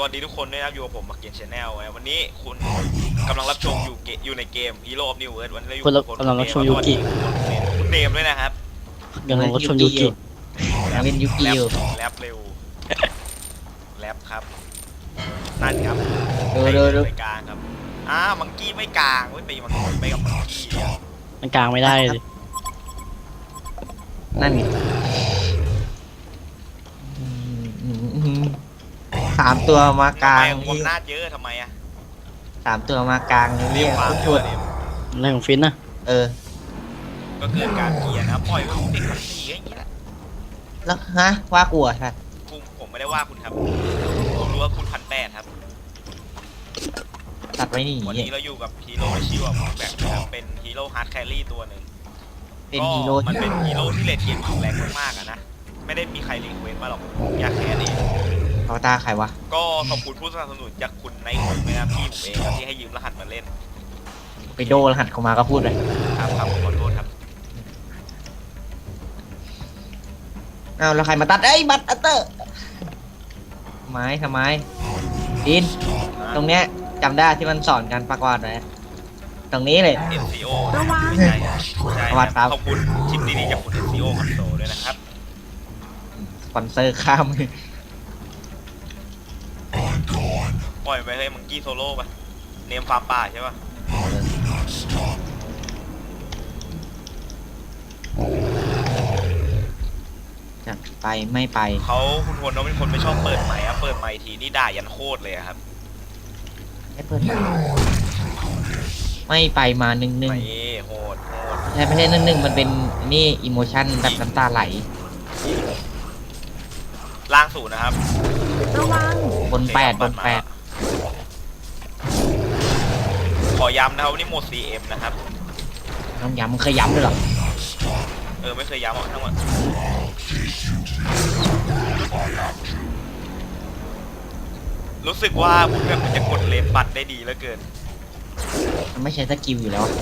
สวัสดีทุกคนด้วยนะครับอยู่กับผมมาเกียนชาแนลวันนี้คุณกำลังรับชมอยู่เกอยู่ในเกม Hero of New Earth วันนี้เราอยู่คุณกับกำลังรับชมยูกิคุณเนมด้วยนะครับกำลังรับชมยูกิยังเป็นยุกิแรปอยู่แรปเร็วแรปครับนั่นครับดูดูดูไปกลางครับอ้ามังกี้ไม่กลางเว้ยไปมังกี้ไปกับมังกี้อะมันกลางไม่ได้เลยนั่นไง สามตัวมากลางทำไมความนาดเยอะทำไมอะสามตัวมากลางเรีเรียยกกความชุดเร็วอะไรของฟินนะเออ ก็เกิดการเกลียร์นะครับปล่อยไว้เด็กมันตีอย่างนี้แหละแล้วฮะว่ากลัวใช่ผมผมไม่ได้ว่าคุณครับผมรู้ว่าคุณพันแปดครับ ตัดไว้นี่วันนี้เราอยู่กับฮีโร่ที่ชื่อว่าแบ็คนะครับเป็นฮีโร่ฮาร์ดแครี่ตัวหนึ่งเป็นก็ฮีโร่มันเป็นฮีโร่ที่เลดเกมแรงมากๆอะนะ ไม่ได้มีใครรีเควสต์มาหรอกอยากแค่นี้ อวตารใครวะ ก็ขอบคุณผู้สนับสนุนจากคุณในคนนะครับพี่ผมเองครับที่ให้ยืมรหัสมาเล่นไปโดรหัสเข้ามาก็พูดเลยครับครับขอโทษครับอ้าวแล้วใครมาตัดเอ้ยบัตอัตเตอร์ไม้ทำไมดิน ตรงเนี้ยจำได้ที่มันสอนการประกวาดไว้ตรงนี้เลยเอ็นซีโอไม่ใช่ใช่ประวัติครับขอบคุณชิปดีๆจากคุณ NCO คอนโซลด้วยนะครับ สปอนเซอร์ข้าม ปล่อยไปให้มังกี้โซโล่ไปเนมฟาร์มป่าใช่ป่ะจะไปไม่ไปเขาคุณพลเขาเป็นคนไม่ชอบเปิดใหม่อะเปิดใหม่ทีนี่ด่ายันโคตรเลยอะครับ ไม่เปิดไมค์ไม่ไปมาหนึ่งหนึ่งไม่โหดโหดใช่ไม่ใช่หนึ่งหนึ่งมันเป็นนี่อิโมชันแบบน้ำตาไหลล่างสูนนะครับบนแปดบนแปด ย้ำนะครับว่านี่โหมด CM นะครับน้องย้ำมึงเคยย้ำด้วยเหรอเออไม่เคยย้ำอะทั้งหมดรู้สึกว่าพวกแบบมันจะกดเลนปัดได้ดีเหลือเกิน มันไม่ใช่สกิลอยู่แล้วอะ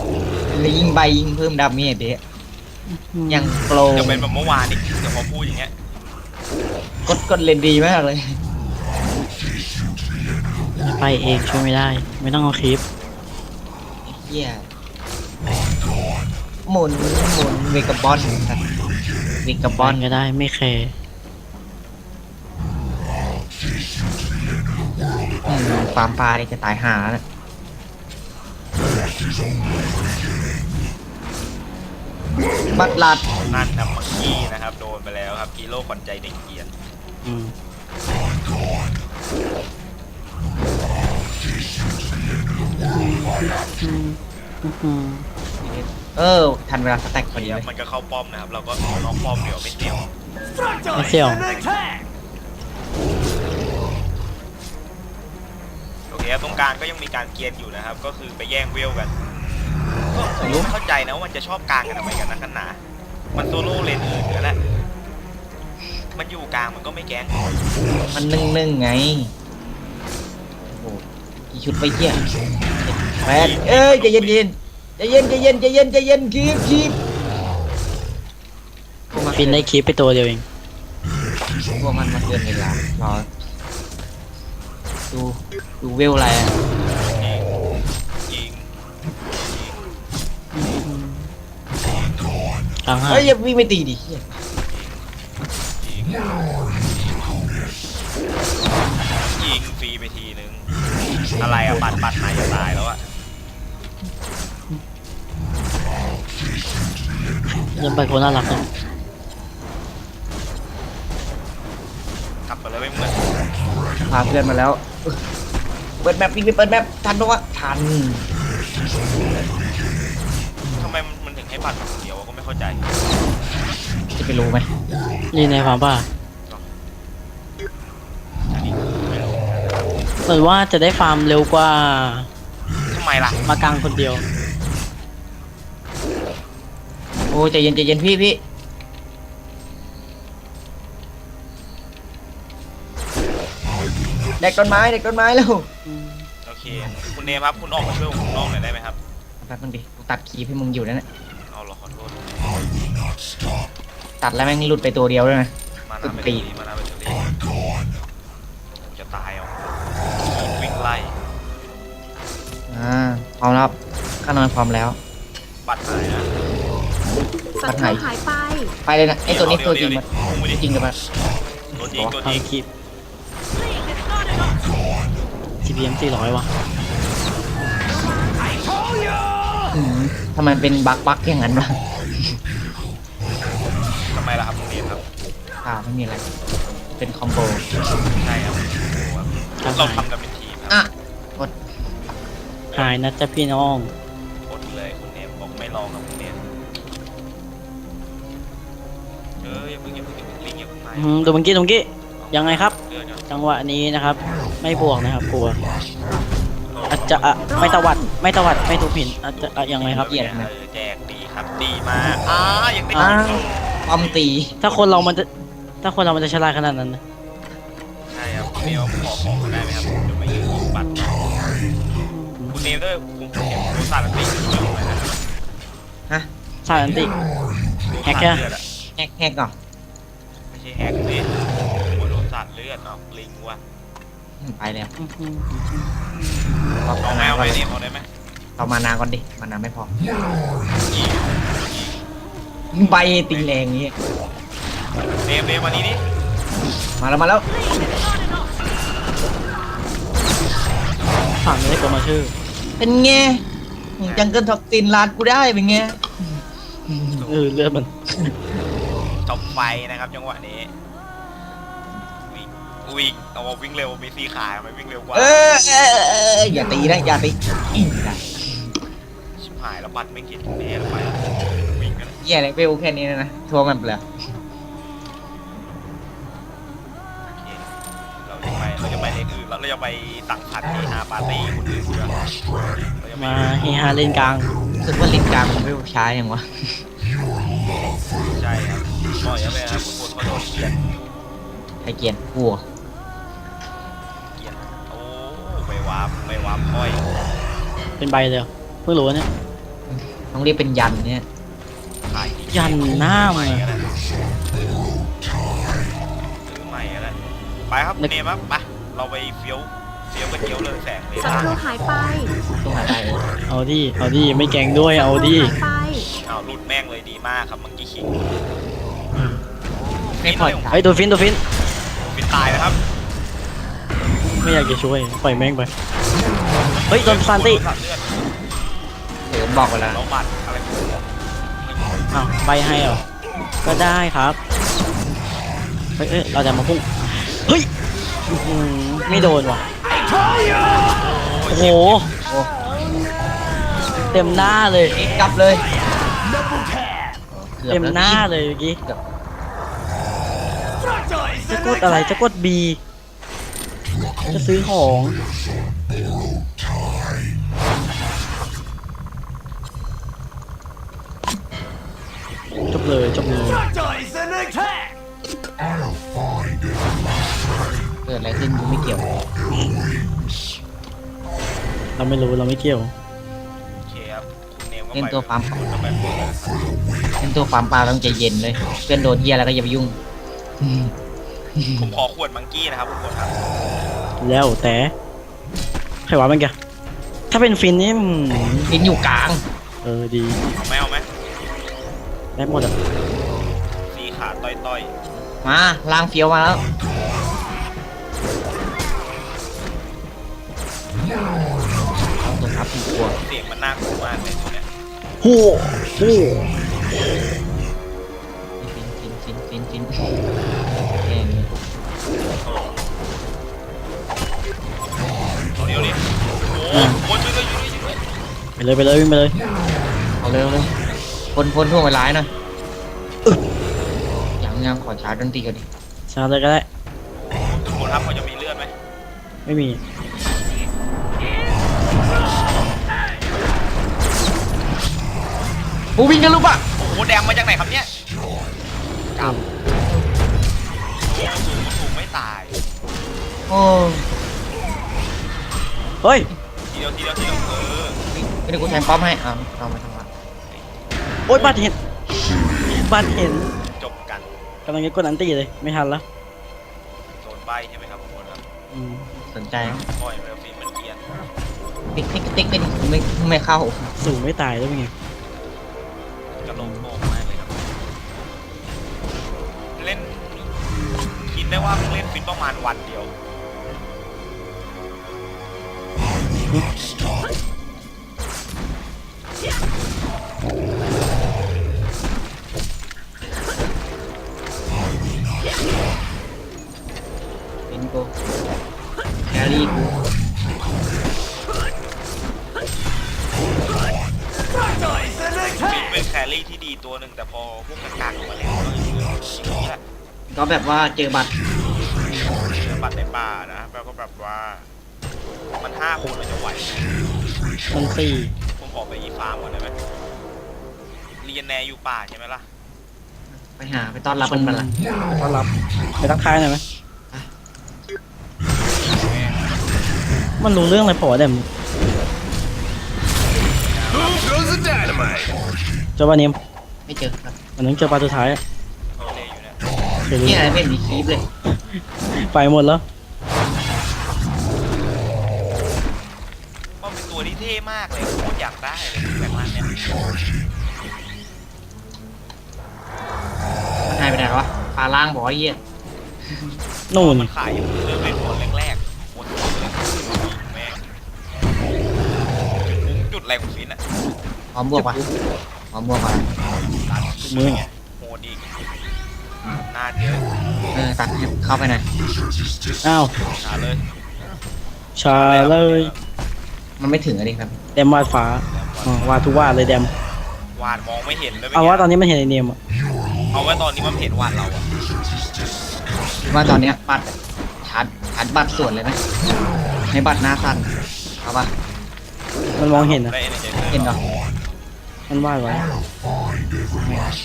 แล้วยิงใบยิงเพิ่มดาเมจเดะยังโปรจะเป็นแบบเมื่อวานนี่เดี๋ยวพอพูดอย่างเงี้ยกดกดเลนดีมากเลย ไปเองช่วยไม่ได้ ไม่ต้องเอาคลิป เฮียหมุนหมุนเวกาบอนเวกาบบออนลก็ได้ไม่แคร์อืมฟาร์มปลาเนี่ยจะตายหาแล้วนะบัตรลัดนั่นนะมังกี้นะครับ โดนไปแล้วครับฮีโร่ขวัญใจเด็กเกียรติอืม เออ ทันเวลาสแต็กพอดีเดี๋ยวเลยมันก็เข้าป้อมนะครับ เราก็เอาน้องป้อมเดี๋ยวไม่เตียวไม่เสี่ยวโอเคครับตรงกลางก็ยังมีการเกียนอยู่นะครับ ก็คือไปแย่งเวลกันก็ผมไม่เข้าใจนะว่ามันจะชอบกลางกันทำไมกันนะกันหนามันโซโล่เลนอื่นกันแหละมันอยู่กลางมันก็ไม่แก๊งมันนึ่งนึ่งๆไงโอ้โห กี่ชุดไปเที่ยแปดเอ้ยใจเย็นเย็นใจเย็นใจเย็นใจเย็นใจเย็นคีบคีบฟินได้คลิปไปตัวเดียวเองพวกมันมาเกินเวลารอดูดูเวลอะไรอะยิงกลางห้าเฮ้ยอย่าวิ่งไปตีดิเหี้ยยิงยิงฟรีไปทีนึง อะไรอะปัดปัดไหนจะตายแล้วอะยังไปคนน่ารักนะกลับไปเลยไม่เหมือนพาเพื่อนมาแล้ว เปิดแมปวิ่งไปเปิดแมปทันปะวะทันทำไมมันมันถึงให้ปัดมาคนเดียววะก็ไม่เข้าใจ จะไปรู้ไหมนี่ในฟาร์มป่า อันนี้ไม่รู้ เหมือนว่าจะได้ฟาร์มเร็วกว่าทำไมล่ะ มากลางคนเดียว โอ้ใจเย็นใจเย็นพี่พี่เด็กต้นไม้เด็กต้นไม้แล้วโอเค คุณเนมครับ คุณออกมาช่วยผมข้างนอกหน่อยได้ไหมครับ แป๊บนึงดิกูตัดคีย์ให้มึงอยู่นั่นแหละเอาเหรอขอโทษตัดแล้วแม่งหลุดไปตัวเดียวด้วยนะ มานาเบตเตอรี่มานาเบตเตอรี่ผ พร้อมแล้วครับข้านอนพร้อมแล้ว บัตรหายนะศัตรูหายไป ไปเลยนะไอตัวนี้ตัวจริงเดี๋มัยวนพุ่งไปดิจริงกับมันตัวจริงตัวจริงทำคลิป TPM 400วะอืมทำไมเป็นบั๊กบั๊กอย่างนั้นวะทำไมล่ะครับคุณเนมครับอ่าไม่มีอะไร เป็นคอมโบใช่ครับเราทำกันเป็นทีมครับอะกด หายนะจ๊ะพี่น้องกดเลยคุณเนมบอกไม่ลองครับคุณเนมเอออย่าเพิ่งอย่าเพิ่งอย่าเพิ่งลิงอย่าเพิ่งมาอืมดูเมื่อกี้ดูเมื่อกี้ยังไงครับ เดือนก่อนจังหวะนี้นะครับ ไม่บวกนะครับกลัวอาจจะอะไม่ตวัดไม่ตวัดไม่ถูกผินอาจจะอะยังไงครับ เออแจกดีครับดีมากอ่ายังได้อ่าอีกป้อมตีถ้าคนเรามันจะถ้าคนเรามันจะฉลาดขนาดนั้นนะใช่ครับคุณเนมขอของได้ไหมครับ คุณเนมด้วยคุณเนมรู้สัตว์ตีคุณเนมเลยนะครับฮะสายอันติ แฮกแค่เลือดอะแฮกแฮกเหรอไม่ใช่แฮกสิโดนสัตว์เลือดเนาะลิงว่ะไปแล้วอื้อหือเอาเอาแมมาวไปก่อนเนี่ยเอาได้ไหมเอามานาก่อนดิมานาไม่พออีกใบตีแรงอย่างงี้เนมเนมวันนี้นี่มาแล้วมาแล้วผ่านไม่ได้กดมาชื่อ เป็นไงจังเกิลท็อกซินลาดกูได้เป็นไงเออเลือดมันจบไฟนะครับจังหวะนี้วิ่งวิ่งเอาว่าวิ่งเร็วมีสีขาทำไมวิ่งเร็วกว่าเออเออเอออย่าตีนะอย่าตีอีกนะชิบหายแล้วบัตรไม่กินแน่แล้วไปวิ่งกันเหี้ยอะไรเวลแค่นี้นะนะทัวร์มันเปล่า เลนอื่นแล้วเราจะไปสังสรรค์ที่ฮาปาร์ตี้คนอื่นเพื่อเราจะไปมาเฮฮาเล่นกลางรู้สึกว่าลิงกลางมันเวลช้าอย่างวะใช่ครับก็อย่าไปนะครับคุณคนเขาโดนเกลียดใครเกลียนวัวเกลียดโอ้ไปวาร์ปไปวาร์ปค่อยเป็นใบเลยเหรอเพิ่งรู้เนี่ย ต้องเรียกเป็นยันเนี่ยขายยันหน้าใหมัม่นก็ได้ซื้อใหม่ก็ได้ไปครับเนมครับไป เราไปเฟี้ยวเฟี้ยวกันเกียวเรืองแสงเลยศับ้างตรูหายไปต้องหาได้เออเอาดิเอาดิไม่แกล้งด้วยเอาดิศัตรูหายไปเอาหลุดแม่งเลยดีมากครับเมื่อกี้ขิงไม่พอใจเฮ้ยตัวฟินตัวฟินฟินตายนะครับไม่อยากจะช่วยปล่อยแม่งไปเฮ้ยโดนซานติโดเลือดเถิมบอกไปแล้วเราบัตรอะไรของผมอ้าวใบให้เหรอก็ได้ครับเฮ้ยเอ้ยเราจะมาพุ่งเฮ้ยอื้อหือ ไม่โดนว่ะ โอ้โหโอ้เต็มหน้าเลยเอ็กกลับเลยกือบเต็มแล้วหน้าเลยเมื่อกี้เกือบจะกดอะไร จะกด B จะซื้อของ จบเลย จบเลย เกิดอะไรขึ้นกูไม่เกี่ยว เราไม่รู้เราไม่เกี่ยว โอเคครับคุณเนมก็เล่นไปตัวฟาร์ม คุณก็ไปเปิดเลยครับเป็นตัวฟาร์มปลาต้องใจเย็นเลย เพื่อนโดนเฮียแล้วก็อย่าไปยุ่งผมขอขวดมังกี้นะครับทุกคนครับแล้วแต่ใครว่ามันแกถ้าเป็นฟินนี่อืมลินอยู่กลาง เออดีเอาไหมเอาไหมได้หมดอะสีขาต้อยต้อยมาล่างเฟี้ยวมาแล้ว เอาตัวครับสี่ตัวเสียงมันน่ากลัวมากเลยตัวเนี้ยโหโหฟินฟินฟินฟินฟินแค่นี้เอาเดี๋ยวดิโอ้โหโอ้ช่วยด้วยช่วยด้วยช่วยด้วยไปเลยไปเลยวิ่งไปเลยเอาเร็วเลยพ้นพ้นท่วงเวลายหน่อยยังยังขอชาร์จดนตรีก่อนดิชาร์จเลยก็ได้ทุกคนครับเขาจะมีเลือดไหมไม่มี กูวิ่งกันลูกปะโอ้โหแดงมาจากไหนครับเนี่ยกำโอ้โหสูงสูงไม่ตายโอ้เฮ้ยทีเดียวทีเดียวทีเดียวเออไม่ได้กูแทงป้อมให้อ่าเราไม่ทำละโอ๊ยบัตรเห็นบัตรเห็นจบกันกำลังจะกดอันตีเลยไม่ทันแล้วโซนใบใช่ไหมครับทุกคนครับอืมสนใจปล่อยไปฟิล์มมันเกลียนติ๊กติ๊กติ๊กไปดิไม่ไม่เข้า สูงไม่ตายแล้วเป็นไง คิดได้ว่าเพิ่งเล่นฟินประมาณวันเดียว เป็นกูแครี่กูฟินเป็นแครี่ที่ดีตัวหนึ่งแต่พอพวกกลางๆออกมาแล้วก็อย่างนี้แหละ ก็แบบว่าเจอบัตรเจอบัตรในป่านะแล้วก็แบบว่า มันห้าคนเราจะไหวไหมมันสี่ผมขอไปอีฟาร์มก่อนได้ไหมเรียนแนอยู่ป่าใช่ไหมล่ะไปหาไปต้อนรับมันมาละต้อนรับไปทักทายหน่อยไหมมันรู้เรื่องอะไรพอเดม Who throws the dynamite? เจ้าบ้านนี้ไม่เจอครับมันนึงเจอปลาสุดท้ายอะโอเลอยู่ เนี่ยเคยรู้นี่อะไรไม่เห็นมีคลิปเลยไปหมดแล้วมันเป็นตัวที่เท่มากเลยโคตรอยากได้เลยแบบนั้นเนี่ยมันหายไปไหนวะปลาล่างบอกว่าเยี่ยนู่น มันขายอยู่เริ่มเล่นคนแรกๆคนเลยแม่งจุดอะไรของฟินอะพร้อมบวกปะพร้อมบวกปะร้านมือ โหดี หน้าเยอะเออตัดให้เข้าไปหน่อยอ้าวหาเลยชาเลย มันไม่ถึงอะดิครับเดมวาดฟ้าอ๋อวาดทุกวาดเลยเดม วาดมองไม่เห็นเลยเอาว่าตอนนี้มันเห็นไอเนมอะเอาไว้ตอนนี้มันเห็นวาดเราอะว่าตอนเนี้ยบัตรชาร์จชาร์จบัตรส่วนเลยไหมให้บัตรหน้าสั้นเอาปะมันมองเห็นนะได้เอเนจีเห็นเหรอมันวาดไว้ไม่ส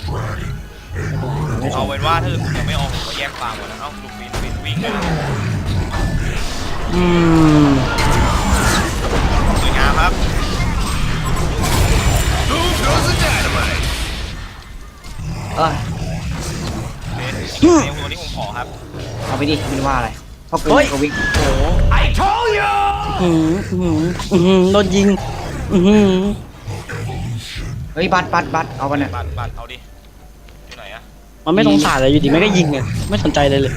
เอาเป็นว่าถ้าเกิดผมยังไม่ออกผมก็แยกฟาร์มก่อนนะเอ้าลูกฟินฟินวิ่งเลยอืมสวยงามครับ Who throws the dynamite? เออเบสอีกเซลตัวนี้ผมขอครับเอาไปดิไม่ว่าอะไรเพราะกูก็วิ่ง I told you! อื้อหืออื้อหือโดนยิงอือหือเฮ้ยบัตรบัตรบัตรเอาไปเนี่ยบัตรบัตรเอาดิ มันไม่สงสารเลยอยู่ดีไม่ก็ยิงเลยไม่สนใจเลยเลย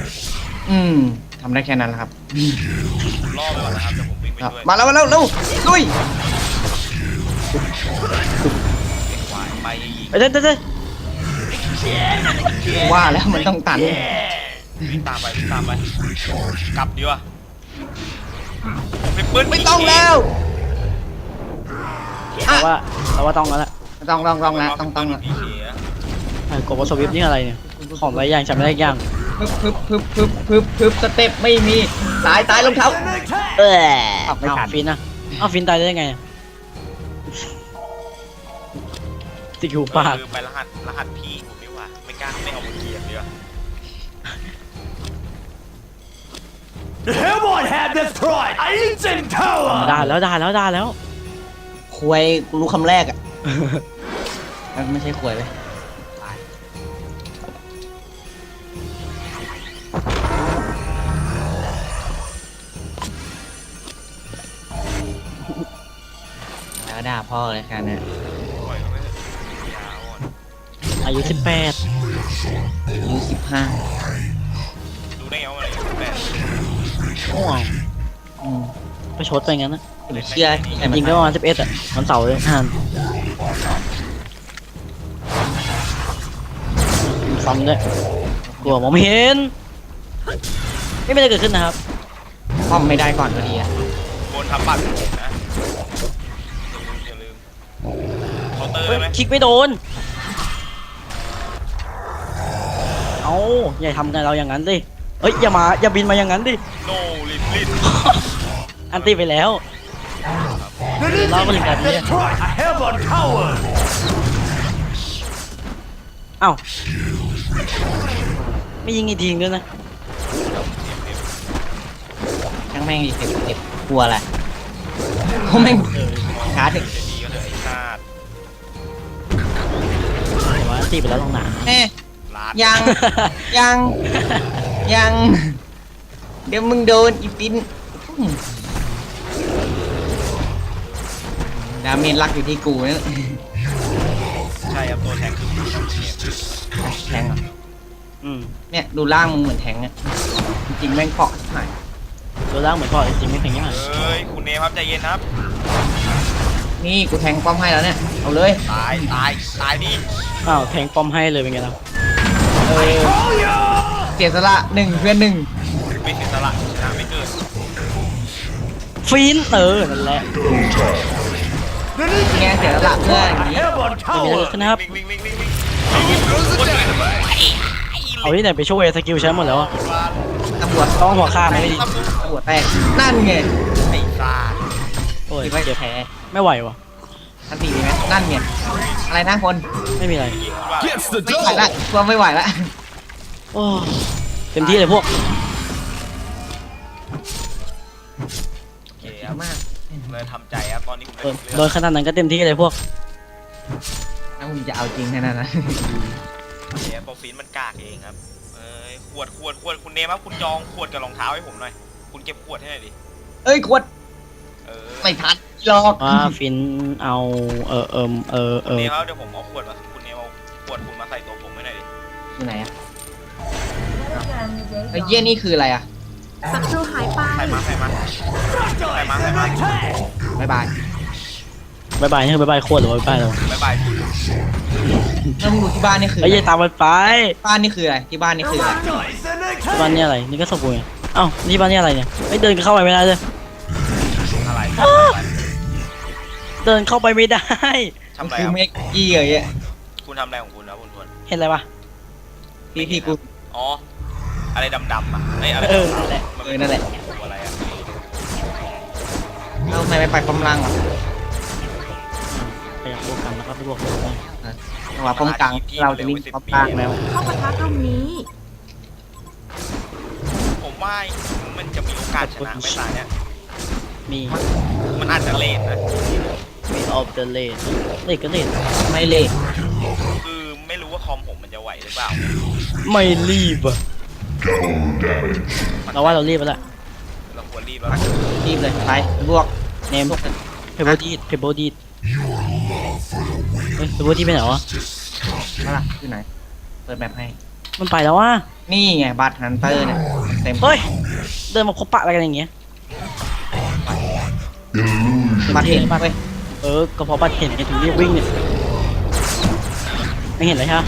อืมทำได้แค่นั้นแหละครับผมล่อไปก่อนนะครับเดี๋ยวผมวิ่งไปครับ ด้วยมาแล้วมาแล้วเร็วลุยเก็บวายไปให้ยิงเอ้ยเด้เด้เด้ว่าแล้วมันต้องตันวิ่งตามไปวิ่งตามไปกลับดีกว่าไปปืนไม่ต้องแล้วเราว่าเราว่าต้องแล้วแหละต้องต้องต้องแล้วต้องต้องแล้วพีเคอะไอ้กบสวิฟนี่อะไรเนี่ย ของไรอย่างจำไม่ได้อย่าง พึบพึบพึบพึบพึบพึบสเต็ปไม่มีตายตายรองเท้าเออปรับไม่เอาทันฟินนะเอาฟินตายได้ยังไงอะติดหูปากไปรหัสรหัสพี่ผมดีกว่าไม่กล้าไม่เอามาเกียร์ดีกว่า Hellboy had this pride! Ancient ด่า tower! แล้วด่าแล้วด่าแล้ว ควยกูรู้คำแรกอะ มันไม่ใช่ควยเลย ด่าพ่อเลยแค่นั้นปล่อยเขาไปเถอะยาวอ่อนอายุสิบแปดอายุสิบห้าดูได้ไงว่าอะไรอยู่แปดห่วงอืมไปชดไปงั้นนะเดี๋ยวเชื่อไอ้มันยิงก็ประมาณสิบเอ็ดอะวันเสาร์เลยห่านซ้ำด้วยกลัวมองไม่เห็น ไม่มีอะไรเกิดขึ้นนะครับ ป้อมไม่ได้ก่อนพอดีอะบนทับบัตรผมนะอย่าลืมอย่าลืมเคาน์เตอร์ เฮ้ย ไหม คลิกไม่โดน เอาอย่าทำกันเราอย่างนั้นดิเฮ้ยอย่ามาอย่าบินมาอย่างนั้นดิ โนลินลินอันตีไปแล้ว The ninja Lava like had that, yeah. destroyed a Hellboy tower! เอ้าไม่ยิงอีกทีนึงด้วยนะช่างแม่งดิเจ็บเจ็บกลัวแหละเพราะแม่งช้าถึง นตีไปแล้วลงหนาแม่ลาดยัง ยัง ยัง เดี๋ยวมึงโดนอีปินอืมดาเมจลักอยู่ที่กูเนี่ยใช่ครับตัวแทงคือคุณครับเนี่ยแทงเหรอะอืมเนี่ย ดูร่างมึงเหมือนแทงอะจริงๆแม่งเกาะหายตัวล่างเหมือนพ่อจริงๆไม่ถึงยังไงเอ้ยคุณเนมครับใจเย็นครับ นี่กูแทงป้อมให้แล้วเนี่ย เอาเลย ตายตายตายดิอ้าวแทงป้อมให้เลยเป็นไงล่ะเออ Told you! เสียสละหนึ่งเพื่อนหนึ่งไม่เสียสละชนะไม่เกิดฟินเออนั่นแหละ The Legion แงเสียสละเพื่อนอย่างนี้ Airborne เป็นไง Tower! ล่ะนะครับวิ่งวิ่งวิ่งวิ่งวิ่งเอาที่ไหนไปช่วยสกิลใช้หมดแล้วอะตำรวจต้องหัวข้ามไม่ดีตำรวจตำรวจแตกนั่นไงไอ้ซ่าโอ้ยคิดว่าเจ็จะบแพ้ ไม่ไหววะทันทีมีไหมนั่นไงอะไรนะคนไม่มีอะไรยิงคุณว่า Gets the ไม่ไหวละกลัวไม่ไหวละโอ้เต็มที่เลยพวกโอเคครับมากเลยทำใจครับตอนนี้ผมโดได้นเลืโดนขนาดนั้นก็เต็มที่เลยพวกถ้ามึงจะเอาจริงแค่นั้นนะโอเคโปรฟินมันกากเองครับเอ้ยขวดขวดขวดคุณเนมครับคุณจองขวดกับรองเท้าให้ผมหน่อย คุณเก็บขวดให้หน่อยดิเอ้ยขวดเออ ไม่ทันหรอกว่าฟินเอา เออเอมเออเอคุณอเนมครับเดี๋ยวผมเอาขวดมาคุณเนมเอาขวดคุณมาใส่ตัวผมให้หน่อยดิอยู่ไหนอะไอ้เยี่ยนี่คืออะไรอะศัตรูหายไปใส่มาใส่มา Fractalize Hey, man, and hey, man. attack! บายบายบายบายนี่คือบายบายโคตรหรือว่าบายบายเราบ๊ายบายพี่แล้วมึงดูที่บ้านนี่คือไอ้ยอยาตามมันไปบ้านนี่คืออะไรที่บ้านนี่คืออะไร Fractalize and ที่บ้าน attack! นี่อะไรนี่ก็สบู่ไงเอ้านี่บ้านนี่อะไรเนี่ยไม่เดินเข้าไปไม่ได้เลยอะไร เดินเข้าไปไม่ได้ ทำอะไรคือครับเมกกี้เลยอะคุณทำอะไรของคุณนะคุณทวนเห็นอะไรปะพี่พี่กู อ๋อ อะไรดำๆอะเอ้ยอะไรเออดำนั่นแหละๆมันเออนั่นแหละ ตัวอะไรอะแล้วทำไมไม่ไปป้อมล่างวะไปอยากบวกกันนะครับไปบวกกัน จังหวะป้อมกลางเราจะวิ่งป้อมกลางแล้ว เข้าปะทะตรงนี้ ผมว่ามันจะมีโอกาสชนะไม่ตายเนี่ย มีมันอาจจะเลนนะมีออฟเดอะเลนเลนก็เลนไม่เละคือไม่รู้ว่าคอมผมมันจะไหวหรือเปล่า ไม่รีบอะเราว่าเรารีบไปแล้วเราควรรีบแล้วนะรีบเลยไปบวกเนมเพเบิลดีดเพเบิลดีดเฮ้ยเพเบิลดีดไปไหนวะมาล่ะอยู่ไหน เปิดแมปให้ มันไปแล้ววะนี่ไงบัตรฮันเตอร์เนี่ยเต็มเฮ้ยเดินมาพบปะอะไรกันอย่างเงี้ย บัตรเห็นเว้ยเออก็เพราะบัตรเห็นไงถึงรีบวิ่งเนี่ยไม่เห็นเลยฮะ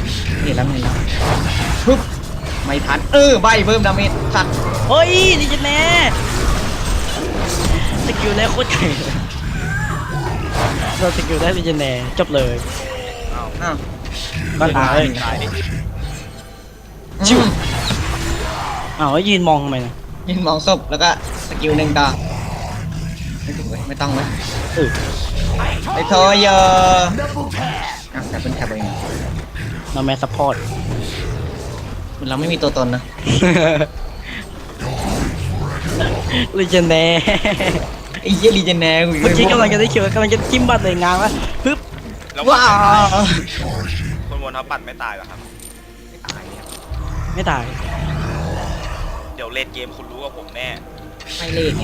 เห็นแล้วเห็นแล้วปึ๊บไม่ทันเออใบเพิ่มดาเมจสัตว์เฮ้ยดิจิแน่สกิลแรกโคตรเก่งเลยเราสกิลได้ดิจิแน่จบเลยอ้าวอ้าวก็ตายตายดิชิวอ้าวแล้วยืนมองทำไมนะยินมองศพแล้วก็สกิลหนึ่งต่อ ไม่ถึงเว้ยไม่ต้องเว้ยเออไอ้โทยเยอะ Double tap! อะแต่เป็นแถบเองมาแมสซัพพอร์ตมันเราไม่มีตัวตนนะดิจิแน่ไอ้เยี่ยรีเจนแนร์กูเมื่อกี้กำลังจะได้เขียวกำลังจะจิ้มบัตรเลยงานแล้วปึ๊บแล้วว้าวคนวนทับปัดไม่ตายเหรอครับ ไม่ตายเดี๋ยวเล่นเกมคุณรู้กับผมแน่ ไม่เลขไง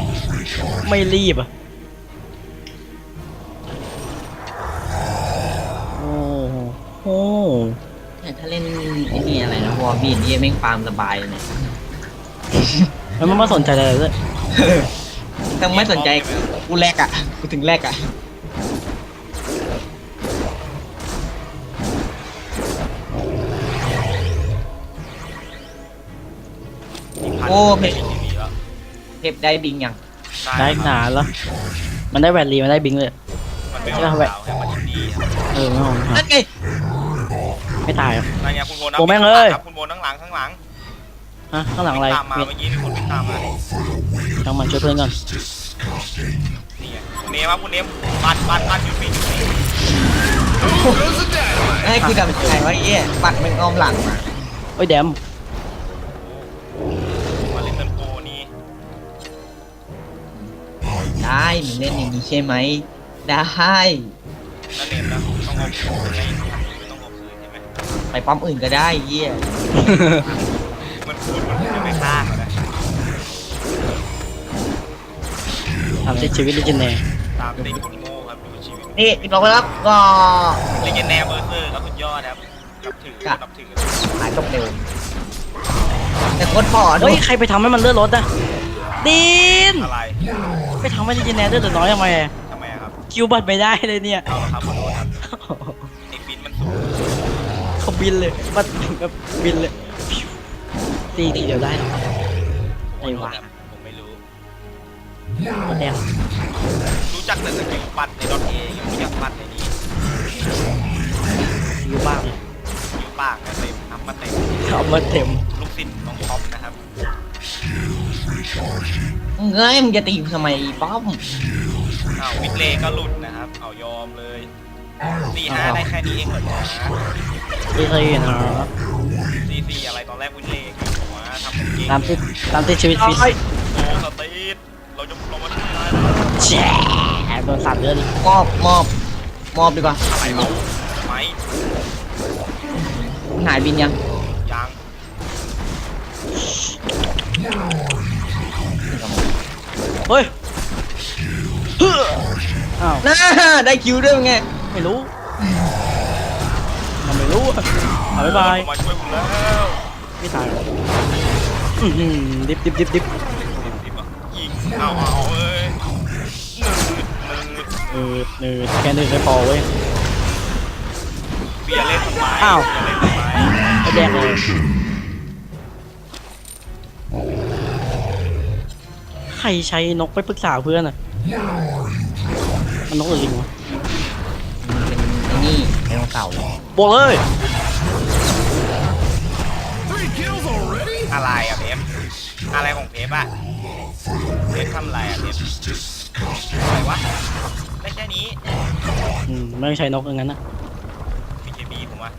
ไม่รีบอะโอ้โหโอ้เนี่ยถ้าเล่นไอ้นี่อะไรนะวอร์บีนเยี่ยแม่งฟาร์มสบายเลยเนี่ยแล้วมันไม่สนใจอะไรเลย ต้องไม่สนใจกูแลกอะกูถึงแลกอะมีพันโอ้เพ เป็ชนรทีวีแล้วเทปได้บิงยังได้หนาแล้ว มันได้แวนลีมันได้บิงเลย มันไม่ใช่เอาไหมสาวแค่มันยินดีครับเออไม่เอาไม่เอานั่นไงไม่ตายอะนั่นไงคุณโบนนะโอ้แม่งเอ้ย ครับคุณโบนข้างหลังข้างหลังฮะข้างหลังอะไรวิ่ตามมามีเมื่อกี้มีคนวิ่งตามมานี่ช่างมันช่วยเพื่อนก่อนนี่ไงคุณเนมครับคุณเนมปัดปัดปัดอยู่ปีอยู่ปีให้กูจำใจว่าไอ้เอี้ยปัดมันอ้อมหลังมาโอ้ยแดม ได้มึงเล่นอย่างนี้ใช่ไหม ได้นั่นเองนะต้องเอาคืนให้ไม่ต้องเอาคืนใช่ไหมไปป้อมอื่นก็ได้ไอ้เยี่ยมันพูดมันจะไม่ฆ่าเขานะทำใช้ชีวิตดิจิแน่ตามติดคนโง่ครับดูชีวิตนี่อีกรอบแล้วครับก็เลเจนแนร์เบอร์เซอร์ครับสุดยอดครับนับถือนับถือหายจบเร็วแต่โคตรปอดเฮ้ยใครไปทำให้มันเลื่อนรถอะ ดินอะไรไปทำให้ดีเจเนเลื่อนเหลือน้อยทำไมอะทำไมอะครับคิวบัตรไม่ได้เลยเนี่ยเอาละครับขอโทษครับไอ้ฟินมันสูงเขาบินเลยบัตรแบบบินเลยตีทีเดียวได้หรอผมไอ้ขอวะโทษครับผมไม่รู้แดงรู้จักแต่สกิลปัดในดอทเอยังไม่รู้จักปัดในนี้คิวมากเลยอยู่ปากนะเต็มน้ำมาเต็มเอามาเต็มลูกศิษย์น้องท็อปนะครับ เงยมึงจะตีกูทำไมป้อมเอาวิดเลย์ก็หลุดนะครับ เอายอมเลยสี่ห้าได้แค่นี้เองเหรอจ๊ะไม่เคยเห็นนะซีซีอะไรตอนแรกวิดเลย์คือผมว่าทำเป็นเก่งตามติดตามติดชีวิตฟิสโอ้สตีดเราจะเรามาช่วยได้แช่โดนสั่นเลือดอีกมอบมอบมอบดีกว่าไหมเอาไหมหายบินยังยัง เฮ้ยเฮ้ออ้าวน่าได้คิวด้วยไงไม่รู้มันไม่รู้อะเอาบ๊ายบายมาช่วยผมแล้วไม่ตายหรอกอื้อหือดิบดิบดิบดิบดิบอะยิงเอาเอาเอ้ยหนึ่งหนึ่งเนืดเนืดแค่เนืดไม่พอเว้ย เบียร์เล่นทำไมอ้าว เบียร์เล่นทำไมไม่แดงเลย ครใช้นกไปปรึกษาเพื่อนอะมันนกหรือลิงวะมันเป็นไอ้นี่ไดโนเสาร์บวกเลย Three kills already? อะไรอะเพฟอะไรของเพฟอะเพฟทำอะไรอะเพฟอะไรวะได้แค่นี้ อืมไม่ต้องใช้นกอย่างนั้นนะ BKB ผมว่า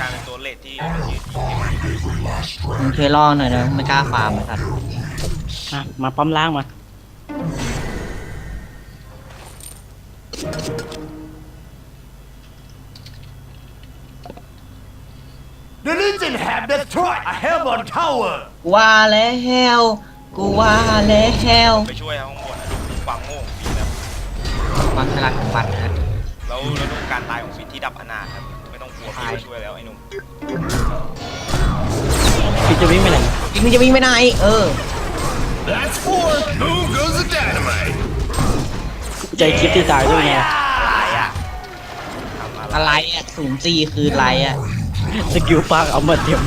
การ เป็นตัวเลทที่มันยืนยิงให้มันมึงช่วยล่อหน่อยนะไม่กล้าฟาร์มไอ้สัตว์อะมาปั๊มล่างมา The Legion have destroyed a Hellborn tower! กูว่าแล้วกูว่าแล้วไปช่วยเขาข้างบนนะดูความโง่ของฟินครับความฉลาดของบัตรนะแล้วแล้วดูการตายของฟินที่ดับอนาถครับไม่ต้องกลัวพี่ไปช่วยแล้วไอ้หนุ่ม พี่จะวิ่งไปไหนอีกมึงจะวิ่งไปไหน เออ That's four! Boom goes the dynamite! ใจคลิปที่ตายด้วยไงอะไรอะทำอะไรอะไรอะศูนย์สี่คืออะไรอะสกิลปากเอามาเต็ม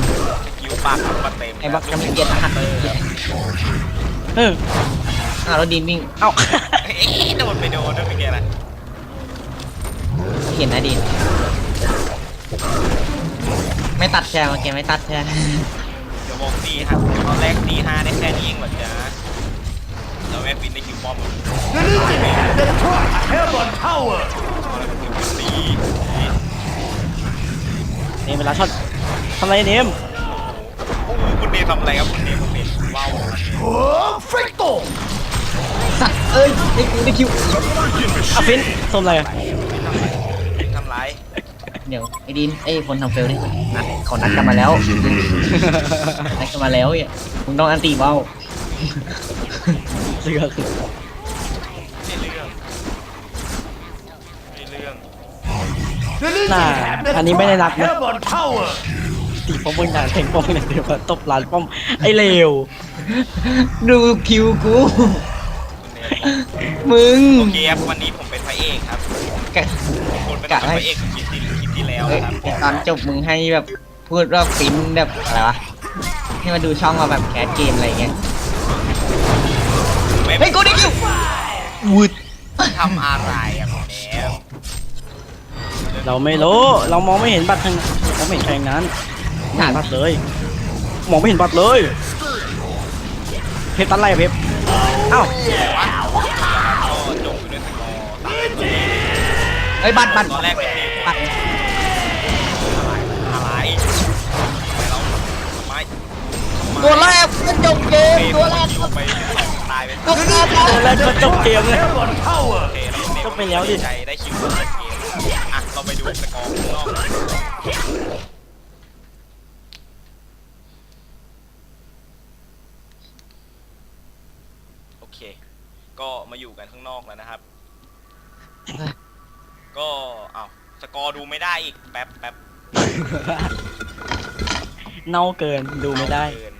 คิวปากทำมาเต็มไอ้บักจำเกียรติหัดเออเอออ้าวแล้วดีนวิ่งเอ้าเอ๊ะโดนไปโดนด้วยเป็นไงล่ะเห็นนะดีน ไม่ตัดแชร์มาเกมไม่ตัดแชร์เดี๋ยวบอกซีฮะตอนแรกซีห้าได้แค่นี้เองเหรอจ๊ะแล้วแม่ฟินได้คิวป้อม The Legion have destroyed a Hellborn tower! อะไรมันคิวซีเนี่ยเวลาช็อตทำอะไรเนี่ยโอ้โหคุณเดย์ทำอะไรครับคุณเดย์คุณเดย์ว้าว Oh, Fricto! สัตว์เอ้ยได้คิวได้คิวเอาฟินส้มอะไรอะทำไร เดี๋ยวไอ้ดินไอ้คนทำเฟลนี่นัดเขานัดกันมาแล้วนัดกันมาแล้วอะมึงต้องอันตีเบ้าเสือคือไม่เรื่องไม่เรื่อง The Legion Nah, have anh đi mấy đây destroyed a đặt nữa. Hellborn tower! ตีป้อมบนอย่างแทงป้อมอย่างเดียวตบลานป้อมไอ้เลวดูคิวกูคุณเดย์มึงโอเคครับวันนี้ผมเป็นพระเอกครับกะคนเป็นกะพให้ระเอกของคลิปที่คลิปที่ แล้วเอ้ยนะครับตอนจบมึงให้แบบพูดว่าฟินแบบอะไรวะให้มาดูช่องมาแบบแคสเกมอะไรเงี้ยไม่เฮ้ยกูได้คิววุดทำอะไรอะคุณแดงเราไม่รู้ เรามองไม่เห็นบัตรทางมองไม่เห็นใครทั้งนั้นไม่เห็นบัตรเลย มองไม่เห็นบัตรเลย เพชรตันไรอะเพชรเอ้าก็จบไปด้วยสกอร์สามต่อเฮ้ยบัตรบัตรตอนแรกเป็น ตัวแรกก็จบเกมเมย์ตัวแรกอยู่ไปสองตายไปตัวแรกตัวแรกก็จบเกมเลย Hellborn tower! โอเคแล้วเมย์ก็ไปแล้วดิใจได้คิวเปิดเกมอะเราไปดูสกอร์ข้างนอกโอเค ก็มาอยู่กันข้างนอกแล้วนะครับ ก็อ้าวสกอร์ดูไม่ได้อีกแป๊บแป๊บเน่าเกินดูไม่ได้เอาเกินครับดูไม่ได้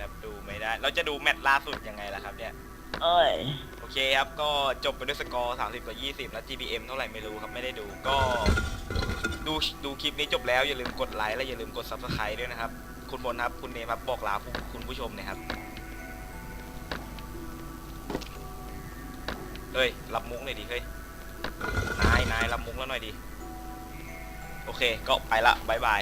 เราจะดูแมตช์ล่าสุดยังไงล่ะครับเนี่ย เอ้ย โอเคครับ ก็จบไปด้วยสกอร์ 30ต่อ20 แล้ว GBM เท่าไหร่ไม่รู้ครับ ไม่ได้ดู ก็ดูดูคลิปนี้จบแล้วอย่าลืมกดไลค์และอย่าลืมกด Subscribe ด้วยนะครับ คุณพลครับ คุณเนมครับ บอกลาผู้คุณผู้ชมหน่อยครับ เฮ้ย รับมุกหน่อยดิ เฮ้ย นาย นาย รับมุกแล้วหน่อยดิ โอเค ก็ไปละบายบาย